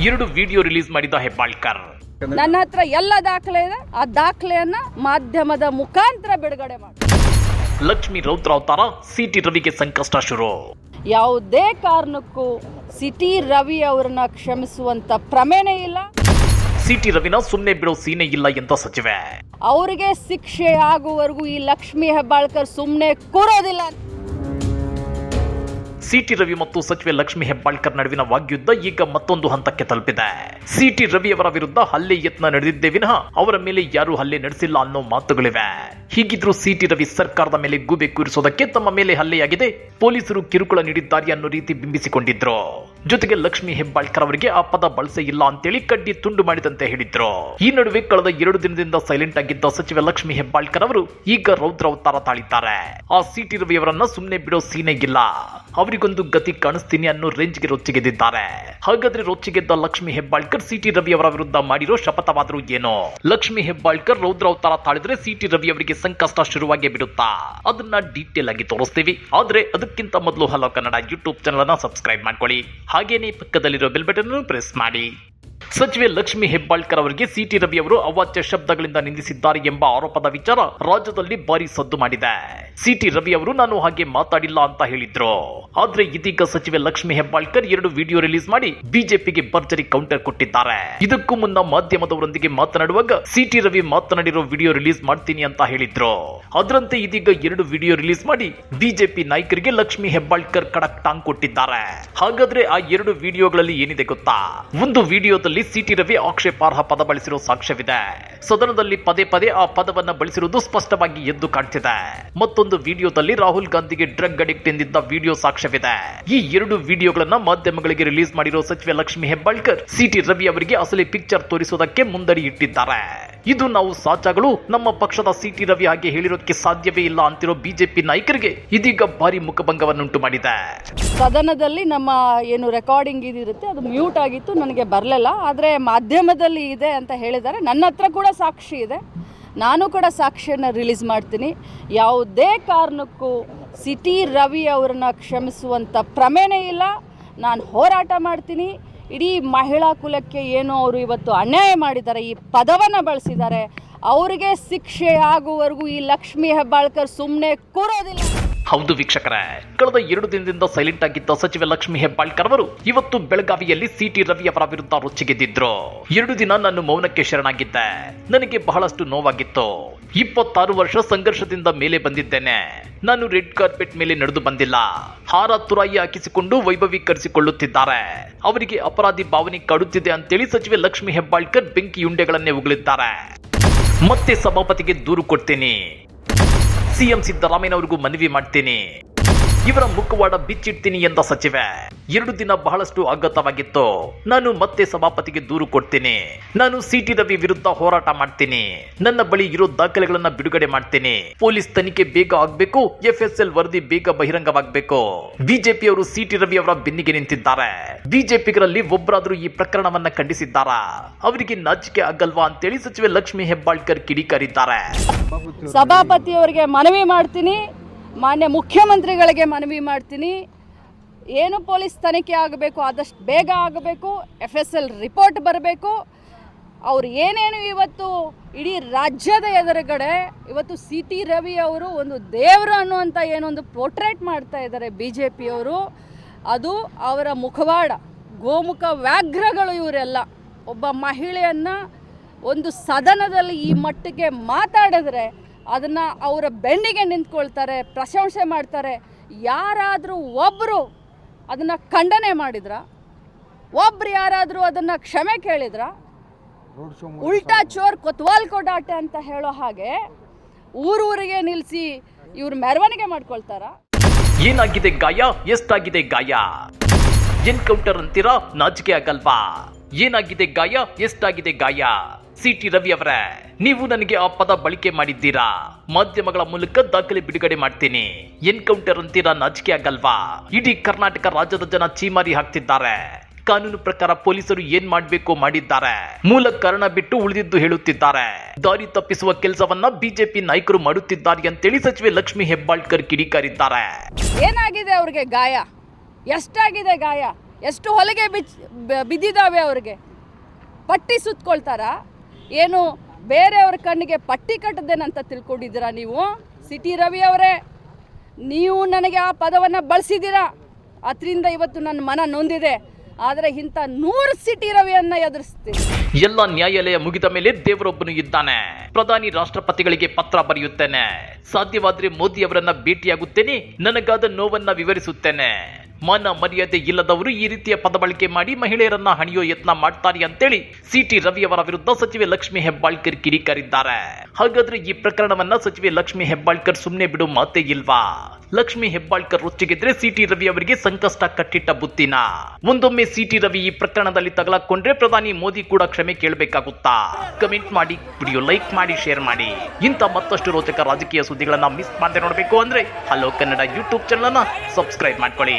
ಎರಡು video release ಮಾಡಿದ ಹೆಬ್ಬಾಳ್ಕರ್. ನನ್ನ ಹತ್ರ ಎಲ್ಲ ದಾಖಲೆ ಇದೆ. ಆ ದಾಖಲೆಯನ್ನ ಮಾಧ್ಯಮದ ಮುಖಾಂತರ ಬಿಡುಗಡೆ ಮಾಡಿ. ಲಕ್ಷ್ಮಿ ರೌದ್ರ ಅವತಾರ ಸಿಟಿ ರವಿಗೆ ಸಂಕಷ್ಟ ಶುರು. ಯಾವುದೇ ಕಾರಣಕ್ಕೂ ಸಿಟಿ ರವಿ ಅವರನ್ನ ಕ್ಷಮಿಸುವಂತ ಪ್ರಮೇಣೆ ಇಲ್ಲ. ಸಿಟಿ ರವಿನ ಸುಮ್ಮನೆ ಬಿಡೋ ಸೀನೆ ಇಲ್ಲ ಎಂದ ಸಚಿವೆ. ಅವರಿಗೆ ಶಿಕ್ಷೆ ಆಗುವವರೆಗೂ ಈ ಲಕ್ಷ್ಮಿ ಹೆಬ್ಬಾಳ್ಕರ್ ಸುಮ್ಮನೆ ಕೂರೋದಿಲ್ಲ ಸಿಟಿ ರವಿ ಮತ್ತು ಸಚಿವೆ ಲಕ್ಷ್ಮಿ ಹೆಬ್ಬಾಳ್ಕರ್ ನಡುವಿನ ವಾಗ್ಯುದ್ಧ ಈಗ ಮತ್ತೊಂದು ಹಂತಕ್ಕೆ ತಲುಪಿದೆ. ಸಿಟಿ ರವಿ ಅವರ ವಿರುದ್ಧ ಹಲ್ಲೆ ಯತ್ನ ನಡೆದಿದ್ದೇ ವಿನಃ ಅವರ ಮೇಲೆ ಯಾರೂ ಹಲ್ಲೆ ನಡೆಸಿಲ್ಲ ಅನ್ನೋ ಮಾತುಗಳಿವೆ. ಹೀಗಿದ್ರೂ ಸಿಟಿ ರವಿ ಸರ್ಕಾರದ ಮೇಲೆ ಗೂಬೆ ಕೂರಿಸೋದಕ್ಕೆ ತಮ್ಮ ಮೇಲೆ ಹಲ್ಲೆಯಾಗಿದೆ. ಪೊಲೀಸರು ಕಿರುಕುಳ ನೀಡಿದ್ದಾರೆ ಅನ್ನೋ ರೀತಿ ಬಿಂಬಿಸಿಕೊಂಡಿದ್ರು. ಜೊತೆಗೆ ಲಕ್ಷ್ಮಿ ಹೆಬ್ಬಾಳ್ಕರ್ ಅವರಿಗೆ ಆ ಪದ ಬಳಸೇ ಇಲ್ಲ ಅಂತೇಳಿ ಕಡ್ಡಿ ತುಂಡು ಮಾಡಿದಂತೆ ಹೇಳಿದ್ರು. ಈ ನಡುವೆ ಕಳೆದ ಎರಡು ದಿನದಿಂದ ಸೈಲೆಂಟ್ ಆಗಿದ್ದ ಸಚಿವ ಲಕ್ಷ್ಮಿ ಹೆಬ್ಬಾಳ್ಕರ್ ಅವರು ಈಗ ರೌದ್ರ ಅವತಾರ ತಾಳಿದ್ದಾರೆ. ಆ ಸಿಟಿ ರವಿ ಅವರನ್ನ ಸುಮ್ಮನೆ ಬಿಡೋ ಸೀನೆಗಿಲ್ಲ ಅವರಿಗೊಂದು ಗತಿ ಕಾಣಿಸ್ತೀನಿ ಅನ್ನೋ ರೇಂಜ್ಗೆ ರೊಚ್ಚಿಗೆದ್ದಿದ್ದಾರೆ. ಹಾಗಾದ್ರೆ ರೊಚ್ಚಿಗೆದ್ದ ಲಕ್ಷ್ಮಿ ಹೆಬ್ಬಾಳ್ಕರ್ ಸಿಟಿ ರವಿ ಅವರ ವಿರುದ್ಧ ಮಾಡಿರೋ ಶಪಥವಾದರೂ ಏನೋ? ಲಕ್ಷ್ಮಿ ಹೆಬ್ಬಾಳ್ಕರ್ ರೌದ್ರ ಅವತಾರ ತಾಳಿದ್ರೆ ಸಿಟಿ ರವಿ ಅವರಿಗೆ ಸಂಕಷ್ಟ ಶುರುವಾಗಿ ಬಿಡುತ್ತಾ? ಅದನ್ನ ಡೀಟೇಲ್ ಆಗಿ ತೋರಿಸ್ತೀವಿ. ಆದ್ರೆ ಅದಕ್ಕಿಂತ ಮೊದಲು ಹಲೋ ಕನ್ನಡ ಯೂಟ್ಯೂಬ್ ಚಾನಲ್ ಅನ್ನ ಸಬ್ಸ್ಕ್ರೈಬ್ ಮಾಡ್ಕೊಳ್ಳಿ. ಹಾಗೇನೇ ಪಕ್ಕದಲ್ಲಿರೋ ಬೆಲ್ ಬಟನ್ ಪ್ರೆಸ್ ಮಾಡಿ. ಸಚಿವೆ ಲಕ್ಷ್ಮಿ ಹೆಬ್ಬಾಳ್ಕರ್ ಅವರಿಗೆ ಸಿಟಿ ರವಿ ಅವರು ಅವಾಚ್ಯ ಶಬ್ದಗಳಿಂದ ನಿಂದಿಸಿದ್ದಾರೆ ಎಂಬ ಆರೋಪದ ವಿಚಾರ ರಾಜ್ಯದಲ್ಲಿ ಭಾರಿ ಸದ್ದು ಮಾಡಿದೆ. ಸಿಟಿ ರವಿ ಅವರು ನಾನು ಹಾಗೆ ಮಾತಾಡಿಲ್ಲ ಅಂತ ಹೇಳಿದ್ರು. ಆದ್ರೆ ಇದೀಗ ಸಚಿವೆ ಲಕ್ಷ್ಮಿ ಹೆಬ್ಬಾಳ್ಕರ್ ಎರಡು ವಿಡಿಯೋ ರಿಲೀಸ್ ಮಾಡಿ ಬಿಜೆಪಿಗೆ ಭರ್ಜರಿ ಕೌಂಟರ್ ಕೊಟ್ಟಿದ್ದಾರೆ. ಇದಕ್ಕೂ ಮುನ್ನ ಮಾಧ್ಯಮದವರೊಂದಿಗೆ ಮಾತನಾಡುವಾಗ ಸಿಟಿ ರವಿ ಮಾತನಾಡಿರೋ ವಿಡಿಯೋ ರಿಲೀಸ್ ಮಾಡ್ತೀನಿ ಅಂತ ಹೇಳಿದ್ರು. ಅದರಂತೆ ಇದೀಗ ಎರಡು ವಿಡಿಯೋ ರಿಲೀಸ್ ಮಾಡಿ ಬಿಜೆಪಿ ನಾಯಕರಿಗೆ ಲಕ್ಷ್ಮಿ ಹೆಬ್ಬಾಳ್ಕರ್ ಕಡಕ್ ಟಾಂಗ್ ಕೊಟ್ಟಿದ್ದಾರೆ. ಹಾಗಾದ್ರೆ ಆ ಎರಡು ವಿಡಿಯೋಗಳಲ್ಲಿ ಏನಿದೆ ಗೊತ್ತಾ? ಒಂದು ವಿಡಿಯೋದಲ್ಲಿ ಸಿಟಿ ರವಿ ಆಕ್ಷೇಪಾರ್ಹ ಪದ ಬಳಸಿರೋ ಸಾಕ್ಷ್ಯವಿದೆ. ಸದನದಲ್ಲಿ ಪದೇ ಪದೇ ಆ ಪದವನ್ನ ಬಳಸಿರುವುದು ಸ್ಪಷ್ಟವಾಗಿ ಎದ್ದು ಕಾಣ್ತಿದೆ. ಮತ್ತೊಂದು ವಿಡಿಯೋದಲ್ಲಿ ರಾಹುಲ್ ಗಾಂಧಿಗೆ ಡ್ರಗ್ ಅಡಿಕ್ಟ್ ಎಂದಿದ್ದ ವಿಡಿಯೋ ಸಾಕ್ಷ್ಯವಿದೆ. ಈ ಎರಡು ವಿಡಿಯೋಗಳನ್ನ ಮಾಧ್ಯಮಗಳಿಗೆ ರಿಲೀಸ್ ಮಾಡಿರೋ ಸಚಿವೆ ಲಕ್ಷ್ಮಿ ಹೆಬ್ಬಾಳ್ಕರ್, ಸಿಟಿ ರವಿ ಅವರಿಗೆ ಅಸಲಿ ಪಿಕ್ಚರ್ ತೋರಿಸುವುದಕ್ಕೆ ಮುಂದಡಿ ಇಟ್ಟಿದ್ದಾರೆ. ಇದು ನಾವು ಸಾಚಾಗಳು. ನಮ್ಮ ಪಕ್ಷದ ಸಿಟಿ ರವಿ ಹಾಗೆ ಹೇಳಿರೋದಕ್ಕೆ ಸಾಧ್ಯವೇ ಇಲ್ಲ ಅಂತಿರೋ ಬಿಜೆಪಿ ನಾಯಕರಿಗೆ ಇದೀಗ ಭಾರಿ ಮುಖಭಂಗವನ್ನುಂಟು ಮಾಡಿದೆ. ಸದನದಲ್ಲಿ ನಮ್ಮ ಏನು ರೆಕಾರ್ಡಿಂಗ್ ಇದಿರುತ್ತೆ ಅದು ಮ್ಯೂಟ್ ಆಗಿತ್ತು, ನನಗೆ ಬರಲಿಲ್ಲ. ಆದರೆ ಮಾಧ್ಯಮದಲ್ಲಿ ಇದೆ ಅಂತ ಹೇಳಿದ್ದಾರೆ. ನನ್ನ ಹತ್ರ ಕೂಡ ಸಾಕ್ಷಿ ಇದೆ. ನಾನು ಕೂಡ ಸಾಕ್ಷಿಯನ್ನು ರಿಲೀಸ್ ಮಾಡ್ತೀನಿ. ಯಾವುದೇ ಕಾರಣಕ್ಕೂ ಸಿಟಿ ರವಿ ಅವರನ್ನ ಕ್ಷಮಿಸುವಂಥ ಪ್ರಮೇಣ ಇಲ್ಲ. ನಾನು ಹೋರಾಟ ಮಾಡ್ತೀನಿ. ಇಡೀ ಮಹಿಳಾ ಕುಲಕ್ಕೆ ಏನು ಅವರು ಇವತ್ತು ಅನ್ಯಾಯ ಮಾಡಿದ್ದಾರೆ, ಈ ಪದವನ್ನು ಬಳಸಿದ್ದಾರೆ. ಅವರಿಗೆ ಶಿಕ್ಷೆ ಆಗುವವರೆಗೂ ಈ ಲಕ್ಷ್ಮಿ ಹೆಬ್ಬಾಳ್ಕರ್ ಸುಮ್ಮನೆ ಕೂರೋದಿಲ್ಲ. ಹೌದು ವೀಕ್ಷಕರೇ. ಕಳೆದ ಎರಡು ದಿನದಿಂದ ಸೈಲೆಂಟ್ ಆಗಿದ್ದ ಸಚಿವ ಲಕ್ಷ್ಮಿ ಹೆಬ್ಬಾಳ್ಕರ್ ಅವರು ಇವತ್ತು ಬೆಳಗಾವಿಯಲ್ಲಿ ಸಿಟಿ ರವಿ ಅವರ ವಿರುದ್ಧ ರೊಚ್ಚಿಗೆದ್ದಿದ್ರು ಎರಡು ದಿನ ನಾನು ಮೌನಕ್ಕೆ ಶರಣಾಗಿದ್ದೆ. ನನಗೆ ಬಹಳಷ್ಟು ನೋವಾಗಿತ್ತು. ಇಪ್ಪತ್ತಾರು ವರ್ಷ ಸಂಘರ್ಷದಿಂದ ಮೇಲೆ ಬಂದಿದ್ದೇನೆ. ನಾನು ರೆಡ್ ಕಾರ್ಪೆಟ್ ಮೇಲೆ ನಡೆದು ಬಂದಿಲ್ಲ. ಹಾರ ತುರಾಯಿ ಹಾಕಿಸಿಕೊಂಡು ವೈಭವೀಕರಿಸಿಕೊಳ್ಳುತ್ತಿದ್ದಾರೆ. ಅವರಿಗೆ ಅಪರಾಧಿ ಭಾವನೆ ಕಾಡುತ್ತಿದೆ ಅಂತೇಳಿ ಸಚಿವೆ ಲಕ್ಷ್ಮಿ ಹೆಬ್ಬಾಳ್ಕರ್ ಬೆಂಕಿಯುಂಡೆಗಳನ್ನೇ ಉಗುಳಿದ್ದಾರೆ. ಮತ್ತೆ ಸಭಾಪತಿಗೆ ದೂರು ಕೊಡ್ತೀನಿ. ಸಿಎಂ ಸಿದ್ದರಾಮಯ್ಯನವರಿಗೂ ಮನವಿ ಮಾಡ್ತೀನಿ. ಇವರ ಮುಖವಾಡ ಬಿಚ್ಚಿಡ್ತೀನಿ ಎಂದ ಸಚಿವೆ. ಎರಡು ದಿನ ಬಹಳಷ್ಟು ಅಗ್ಗತವಾಗಿತ್ತು ನಾನು ಮತ್ತೆ ಸಭಾಪತಿಗೆ ದೂರು ಕೊಡ್ತೀನಿ. ನಾನು ಸಿಟಿ ರವಿ ವಿರುದ್ಧ ಹೋರಾಟ ಮಾಡ್ತೀನಿ. ನನ್ನ ಬಳಿ ಇರೋ ದಾಖಲೆಗಳನ್ನ ಬಿಡುಗಡೆ ಮಾಡ್ತೀನಿ. ಪೊಲೀಸ್ ತನಿಖೆ ಬೇಗ ಆಗ್ಬೇಕು ಎಲ್ ವರದಿ ಬೇಗ ಬಹಿರಂಗವಾಗಬೇಕು. ಬಿಜೆಪಿ ಅವರು ಸಿಟಿ ರವಿ ಅವರ ಬೆನ್ನಿಗೆ ನಿಂತಿದ್ದಾರೆ. ಬಿಜೆಪಿಗಳಲ್ಲಿ ಒಬ್ಬರಾದ್ರೂ ಈ ಪ್ರಕರಣವನ್ನ ಖಂಡಿಸಿದ್ದಾರಾ? ಅವರಿಗೆ ನಾಚಿಕೆ ಆಗಲ್ವಾ ಅಂತೇಳಿ ಸಚಿವೆ ಲಕ್ಷ್ಮಿ ಹೆಬ್ಬಾಳ್ಕರ್ ಕಿಡಿಕಾರಿದ್ದಾರೆ. ಸಭಾಪತಿಯವರಿಗೆ ಮನವಿ ಮಾಡ್ತೀನಿ. ಮಾನ್ಯ ಮುಖ್ಯಮಂತ್ರಿಗಳಿಗೆ ಮನವಿ ಮಾಡ್ತೀನಿ. ಏನು ಪೊಲೀಸ್ ತನಿಖೆ ಆಗಬೇಕು, ಆದಷ್ಟು ಬೇಗ ಆಗಬೇಕು ಎಫ್ ಎಸ್ ಎಲ್ ರಿಪೋರ್ಟ್ ಬರಬೇಕು. ಅವ್ರು ಏನೇನು ಇವತ್ತು ಇಡೀ ರಾಜ್ಯದ ಎದುರುಗಡೆ, ಇವತ್ತು ಸಿ ಟಿ ರವಿ ಅವರು ಒಂದು ದೇವರು ಅನ್ನುವಂಥ ಏನೊಂದು ಪೋರ್ಟ್ರೇಟ್ ಮಾಡ್ತಾ ಇದ್ದಾರೆ ಬಿ ಜೆ ಪಿಯವರು ಅದು ಅವರ ಮುಖವಾಡ, ಗೋಮುಖ ವ್ಯಾಘ್ರಗಳು ಇವರೆಲ್ಲ. ಒಬ್ಬ ಮಹಿಳೆಯನ್ನು ಒಂದು ಸದನದಲ್ಲಿ ಈ ಮಟ್ಟಿಗೆ ಮಾತಾಡಿದ್ರೆ ಅದನ್ನು ಅವರ ಬೆನ್ನಿಗೆ ನಿಂತ್ಕೊಳ್ತಾರೆ ಪ್ರಶಂಸೆ ಮಾಡ್ತಾರೆ. ಯಾರಾದರೂ ಒಬ್ಬರು ಅದನ್ನು ಖಂಡನೆ ಮಾಡಿದ್ರ? ಒಬ್ರು ಯಾರಾದರೂ ಅದನ್ನು ಕ್ಷಮೆ ಕೇಳಿದ್ರ? ಉಲ್ಟಾ ಚೋರ್ ಕೊತ್ವಾಲ್ ಕೊಡಾಟೆ ಅಂತ ಹೇಳೋ ಹಾಗೆ ಊರೂರಿಗೆ ನಿಲ್ಲಿಸಿ ಇವ್ರು ಮೆರವಣಿಗೆ ಮಾಡ್ಕೊಳ್ತಾರ? ಏನಾಗಿದೆ ಗಾಯ? ಎಷ್ಟಾಗಿದೆ ಗಾಯ? ಎನ್ಕೌಂಟರ್ ಅಂತೀರಾ? ನಾಚಿಕೆ ಆಗಲ್ವಾ? ಏನಾಗಿದೆ ಗಾಯ? ಎಷ್ಟಾಗಿದೆ ಗಾಯ? ಸಿಟಿ ರವಿ ಅವರೇ, ನೀವು ನನಗೆ ಆ ಪದ ಬಳಕೆ ಮಾಡಿದ್ದೀರಾ? ಮಾಧ್ಯಮಗಳ ಮೂಲಕ ದಾಖಲೆ ಬಿಡುಗಡೆ ಮಾಡ್ತೀನಿ. ಎನ್ಕೌಂಟರ್ ಅಂತೀರಾ ನಾಚಿಕೆ ಆಗಲ್ವಾ? ಇಡೀ ಕರ್ನಾಟಕ ರಾಜ್ಯದ ಜನ ಚೀಮಾರಿ ಹಾಕ್ತಿದ್ದಾರೆ. ಕಾನೂನು ಪ್ರಕಾರ ಪೊಲೀಸರು ಏನ್ ಮಾಡಬೇಕು ಮಾಡಿದ್ದಾರೆ. ಮೂಲ ಕಾರಣ ಬಿಟ್ಟು ಉಳಿದಿದ್ದು ಹೇಳುತ್ತಿದ್ದಾರೆ. ದಾರಿ ತಪ್ಪಿಸುವ ಕೆಲಸವನ್ನ ಬಿಜೆಪಿ ನಾಯಕರು ಮಾಡುತ್ತಿದ್ದಾರೆ ಅಂತೇಳಿ ಸಚಿವೆ ಲಕ್ಷ್ಮಿ ಹೆಬ್ಬಾಳ್ಕರ್ ಕಿಡಿಕಾರಿದ್ದಾರೆ. ಏನಾಗಿದೆ ಅವ್ರಿಗೆ ಗಾಯ? ಎಷ್ಟಾಗಿದೆ ಗಾಯ? ಎಷ್ಟು ಹೊಲಿಗೆ ಬಿಚ್ ಬಿದ್ದಿದ್ದಾವೆ ಅವ್ರಿಗೆ? ಪಟ್ಟಿ ಸುತ್ಕೊಳ್ತಾರಾ? ಏನು ಬೇರೆಯವ್ರ ಕಣ್ಣಿಗೆ ಪಟ್ಟಿ ಕಟ್ಟದೇನಂತ ತಿಳ್ಕೊಂಡಿದ್ದೀರಾ ನೀವು? ಸಿಟಿ ರವಿ ಅವರೇ, ನೀವು ನನಗೆ ಆ ಪದವನ್ನು ಬಳಸಿದ್ದೀರಾ? ಅದರಿಂದ ಇವತ್ತು ನನ್ನ ಮನ ನೊಂದಿದೆ. ಆದರೆ ಇಂಥ ನೂರು ಸಿಟಿ ರವಿಯನ್ನ ಎದುರಿಸ್ತೀನಿ. ಎಲ್ಲ ನ್ಯಾಯಾಲಯ ಮುಗಿದ ಮೇಲೆ ದೇವರೊಬ್ಬನು ಇದ್ದಾನೆ. ಪ್ರಧಾನಿ ರಾಷ್ಟ್ರಪತಿಗಳಿಗೆ ಪತ್ರ ಬರೆಯುತ್ತೇನೆ. ಸಾಧ್ಯವಾದ್ರೆ ಮೋದಿ ಅವರನ್ನ ಭೇಟಿಯಾಗುತ್ತೇನೆ. ನನಗಾದ ನೋವನ್ನ ವಿವರಿಸುತ್ತೇನೆ. ಮಾನ ಮರ್ಯಾದೆ ಇಲ್ಲದವರು ಈ ರೀತಿಯ ಪದ ಬಳಕೆ ಮಾಡಿ ಮಹಿಳೆಯರನ್ನ ಹಣಿಯೋ ಯತ್ನ ಮಾಡ್ತಾರೆ ಅಂತೇಳಿ ಸಿಟಿ ರವಿ ಅವರ ವಿರುದ್ಧ ಸಚಿವೆ ಲಕ್ಷ್ಮಿ ಹೆಬ್ಬಾಳ್ಕರ್ ಕಿರಿಕಾರಿದ್ದಾರೆ ಹಾಗಾದ್ರೆ ಈ ಪ್ರಕರಣವನ್ನ ಸಚಿವೆ ಲಕ್ಷ್ಮಿ ಹೆಬ್ಬಾಳ್ಕರ್ ಸುಮ್ಮನೆ ಬಿಡು ಮಾತೇ ಇಲ್ವಾ? ಲಕ್ಷ್ಮಿ ಹೆಬ್ಬಾಳ್ಕರ್ ರೊಚ್ಚಿಗೆದ್ರೆ ಸಿಟಿ ರವಿ ಅವರಿಗೆ ಸಂಕಷ್ಟ ಕಟ್ಟಿಟ್ಟ ಬುತ್ತಿನ. ಒಂದೊಮ್ಮೆ ಸಿಟಿ ರವಿ ಈ ಪ್ರಕರಣದಲ್ಲಿ ತಗಲಾಕೊಂಡ್ರೆ ಪ್ರಧಾನಿ ಮೋದಿ ಕೂಡ ಕ್ಷಮೆ ಕೇಳಬೇಕಾಗುತ್ತಾ? ಕಮೆಂಟ್ ಮಾಡಿ, ವಿಡಿಯೋ ಲೈಕ್ ಮಾಡಿ, ಶೇರ್ ಮಾಡಿ. ಇಂಥ ಮತ್ತಷ್ಟು ರೋಚಕ ರಾಜಕೀಯ ಸುದ್ದಿಗಳನ್ನ ಮಿಸ್ ಮಾಡದೆ ನೋಡಬೇಕು ಅಂದ್ರೆ ಹಲೋ ಕನ್ನಡ ಯೂಟ್ಯೂಬ್ ಚಾನಲ್ ಅನ್ನ ಸಬ್ಸ್ಕ್ರೈಬ್ ಮಾಡ್ಕೊಳ್ಳಿ.